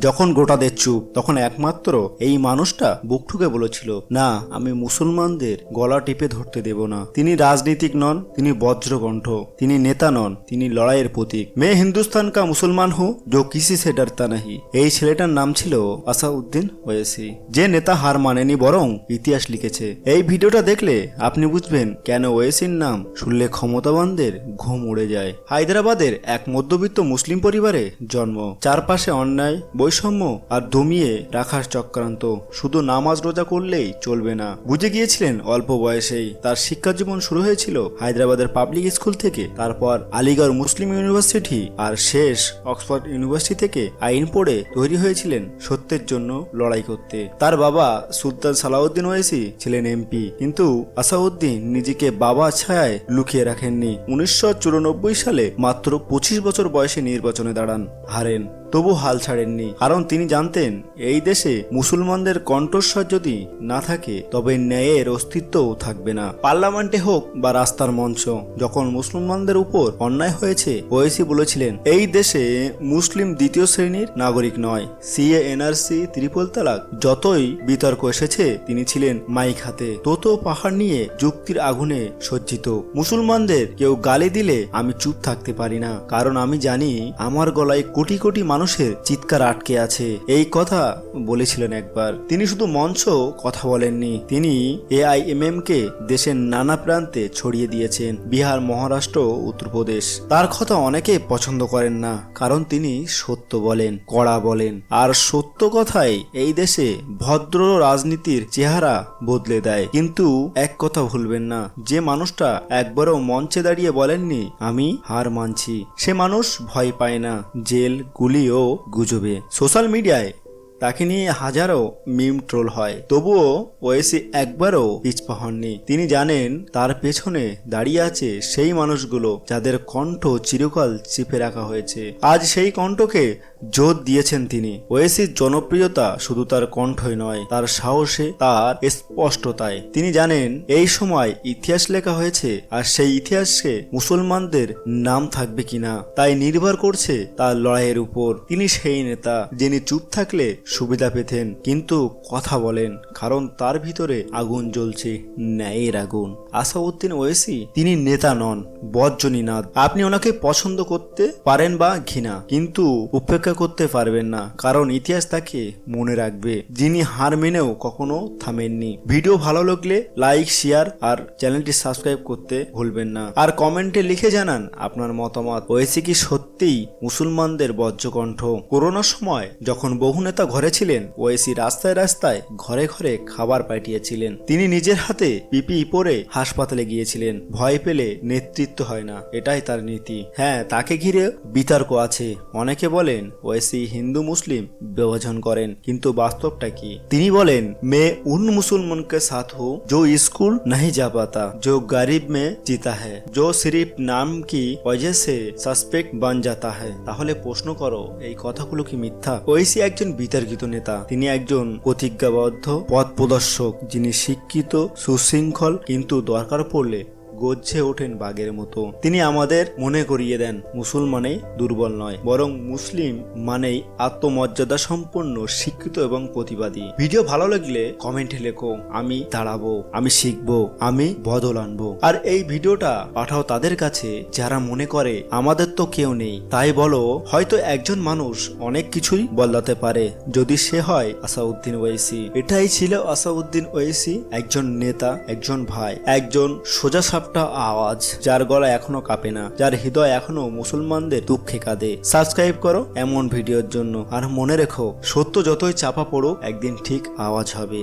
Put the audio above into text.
যখন গোটাদের চুপ, তখন একমাত্র এই মানুষটা বুক ঠুকে বলেছিল, না, আমি মুসলমানদের গলা টিপে ধরতে দেব না। তিনি রাজনীতিক নন, তিনি বজ্রকণ্ঠ, তিনি নেতা নন, তিনি লড়াইয়ের প্রতীক। মেয়ে হিন্দুস্তান কা মুসলমান হো জো কিসি সে ডরতা নাহি। এই ছেলেটার নাম ছিল আসাউদ্দিন ওয়েসি। যে নেতা হার মানেনি, বরং ইতিহাস লিখেছে। এই ভিডিওটা দেখলে আপনি বুঝবেন কেন ওয়েসির নাম শুনলে ক্ষমতাবানদের ঘুম উড়ে যায়। হায়দ্রাবাদের এক মধ্যবিত্ত মুসলিম পরিবারে জন্ম। চারপাশে অন্যায় বৈষম্য আর দমিয়ে রাখার চক্রান্ত। শুধু নামাজ রোজা করলেই চলবে না। বুঝে গিয়েছিলেন অল্প বয়সেই তার শিক্ষা জীবন শুরু হয়েছিল হায়দ্রাবাদের পাবলিক স্কুল থেকে। তারপর আলিগড় মুসলিম ইউনিভার্সিটি আর শেষ অক্সফোর্ড ইউনিভার্সিটি থেকে আইন পড়ে তৈরি হয়েছিলেন সত্যের জন্য লড়াই করতে। তার বাবা সুলতান সালাউদ্দিন ওয়েসি ছিলেন এমপি। কিন্তু আসাউদ্দিন নিজেকে বাবা ছায়ায় লুকিয়ে রাখেননি। উনিশশো চুরানব্বই সালে মাত্র পঁচিশ বছর বয়সে নির্বাচনে দাঁড়ান হারেন। তবু হাল ছাড়েননি। কারণ তিনি জানতেন, এই দেশে মুসলমানদের কণ্ঠস্বর যদি না থাকে, তবে ন্যায়ের অস্তিত্বও থাকবে না। পার্লামেন্টে হোক বা রাস্তার মঞ্চ, যখন মুসলমানদের উপর অন্যায় হয়েছে, ওয়েসি বলেছিলেন, এই দেশে মুসলিম দ্বিতীয় শ্রেণির নাগরিক নয়। সিএ এনআরসি ত্রিপল তালাক, যতই বিতর্ক এসেছে, তিনি ছিলেন মাইক হাতে। তোতো পাহাড় নিয়ে যুক্তির আগুনে সজ্জিত। মুসলমানদের কেউ গালি দিলে আমি চুপ থাকতে পারি না। কারণ আমি জানি, আমার গলায় কোটি কোটি মানুষের চিৎকার আটকে আছে। এই কথা বলেছিলেন একবার। তিনি শুধু মঞ্চ কথা বলেননি, তিনি এআইএমএম কে দেশের নানা প্রান্তে ছড়িয়ে দিয়েছেন, বিহার, মহারাষ্ট্র, উত্তরপ্রদেশ। তার কথা অনেকে পছন্দ করেন না, কারণ তিনি সত্য বলেন, কড়া বলেন। আর সত্য কথাই এই দেশে ভদ্র রাজনীতির চেহারা বদলে দেয়। কিন্তু এক কথা ভুলবেন না, যে মানুষটা একবারও মঞ্চে দাঁড়িয়ে বলেননি, আমি হার মানছি। সে মানুষ ভয় পায় না, জেল, গুলি ও গুজবে। সোশ্যাল মিডিয়ায় তাকে নিয়ে হাজারো মিম ট্রোল হয়। তবুও ওয়েসি একবারও পিছপা হননি। তিনি জানেন, তার পেছনে দাঁড়িয়ে আছে সেই মানুষগুলো যাদের কণ্ঠ চিরকাল চিপে রাখা হয়েছে। আজ সেই কণ্ঠকে জোর দিয়েছেন তিনি। ওয়েসির জনপ্রিয়তা শুধু তার কণ্ঠই নয়, তার সাহসে, তার স্পষ্টতায়। তিনি জানেন, এই সময় ইতিহাস লেখা হয়েছে আর সেই ইতিহাসে মুসলমানদের নাম থাকবে কিনা। তাই নির্ভর করছে তার লড়াইয়ের উপর। তিনি সেই নেতা যিনি চুপ থাকলে সুবিধা পেতেন, কিন্তু কথা বলেন, কারণ তার ভিতরে আগুন জ্বলছে, ন্যায়ের আগুন। আসাউদ্দিন ওয়েসি তিনি নেতা নন বজ্জনীনাথ আপনি ওনাকে পছন্দ করতে পারেন বা ঘৃণা, কিন্তু উপেক্ষা করতে পারবেন না। কারণ ইতিহাস তাকে মনে রাখবে, যিনি হার মেনেও কখনো থামেননি। ভিডিও ভালো লাগলে লাইক, শেয়ার আর চ্যানেলটি সাবস্ক্রাইব করতে ভুলবেন না। আর কমেন্টে লিখে জানান আপনার মতামত। ওয়েসি কি সত্যিই মুসলমানদের বজ্রকণ্ঠ? করোনার সময় যখন বহু নেতা ঘরে ছিলেন, ওয়েসি রাস্তায় রাস্তায় ঘরে ঘরে খাবার পাঠিয়েছিলেন। তিনি নিজের হাতে পিপি পরে হাসপাতালে গিয়েছিলেন। ভয় পেলে নেতৃত্ব হয় না। এটাই তার নীতি। হ্যাঁ তাকে ঘিরে বিতর্ক আছে। অনেকে বলেন ওয়েসি হিন্দু মুসলিম বিভাজন করেন কিন্তু বাস্তবটা কি তিনি বলেন মে উন মুসলমান के साथ हूँ जो स्कूल नहीं जा पाता जो गरीब में जीता है जो सिर्फ नाम की वजह से सस्पेक्ट बन जाता है তাহলে প্রশ্ন করো এই কথাগুলো কি মিথ্যা ওয়েসি একজন বিতর্কিত নেতা তিনি একজন প্রতিজ্ঞাবদ্ধ পথ প্রদর্শক যিনি শিক্ষিত সুশৃঙ্খল কিন্তু দরকার পড়লে গজ্জে ওঠেন বাঘের মতো। তিনি আমাদের মনে করিয়ে দেন মুসলমানে দুর্বল নয়, বরং মুসলিম মানেই আত্মমর্যাদা সম্পন্ন, শিক্ষিত এবং প্রতিবাদী। ভিডিও ভালো লাগলে কমেন্টে লেখো, আমি দাঁড়াবো, আমি শিখব, আমি বদল আনব। আর এই ভিডিওটা পাঠাও তাদের কাছে, যারা মনে করে, আমাদের তো কেউ নেই। তাই বলো, হয়তো একজন মানুষ অনেক কিছুই বদলাতে পারে। যদি সে হয়, আসাউদ্দিন ওয়েসি এটাই ছিল আসাউদ্দিন ওয়েসি একজন নেতা, একজন ভাই, একজন সোজা সাপটা আওয়াজ, যার গলা এখনও কাঁপে না, যার হৃদয় এখনও মুসলমানদের দুঃখে কাঁদে। সাবস্ক্রাইব করো এমন ভিডিওর জন্য। আর মনে রেখো, সত্য যতই চাপা পড়ো একদিন ঠিক আওয়াজ হবে।